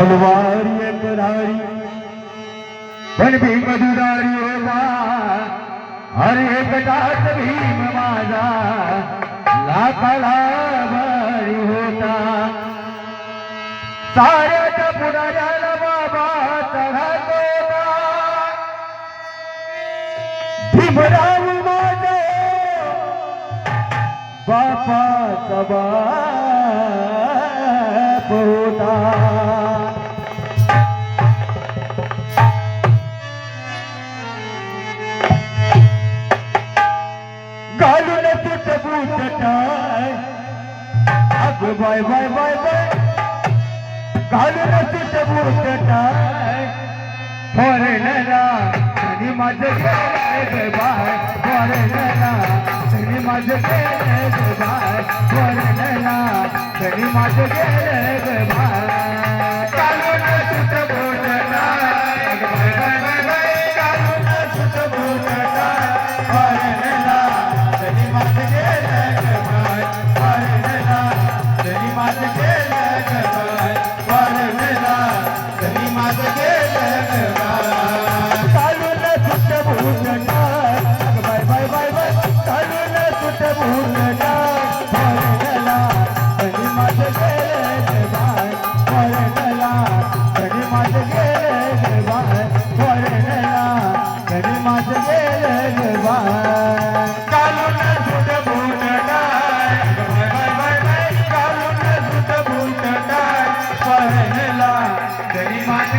भगवारी पधारी पण भीम दुधारी होवा हरे पदार्थ भीम माझा लाखाला भारी होता। साऱ्याच्या पुढाऱ्याला बाबा चढातो भीमराव माझा बापाचा बा बाय बाय बाय बाय बाय. घालून तिथे बुरकटा फॉरेनला त्यांनी माझं माझे बाय. फॉरेनला त्यांनी माझं केलंय बाय. फॉरेनला त्यांनी माझं केलंय बाय. बहला गरीबाची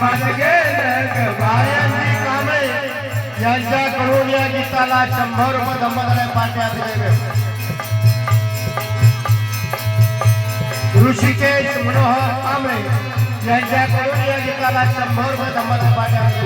मन गेलं बायांची कामे यांच्याकडून या गीताला शंभर रुपये दंपतीला पाठ्या दिले ऋषिकेश मनोहर कांबळे यांच्याकडून या गीताला शंभर रुपये दंपतीला पाठ्या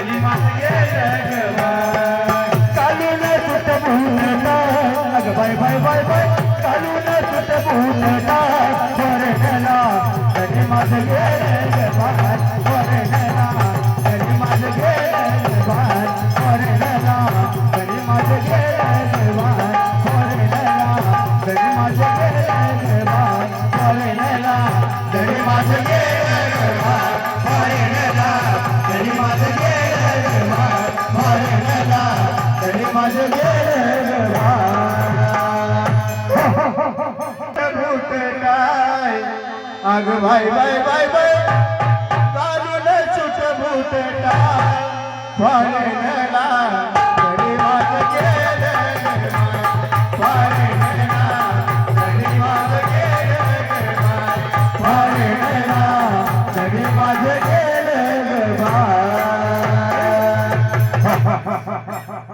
रे আগ ভাই ভাই ভাই ভাই। কারণে ছুটে ভূতেটা ফলে নেলা।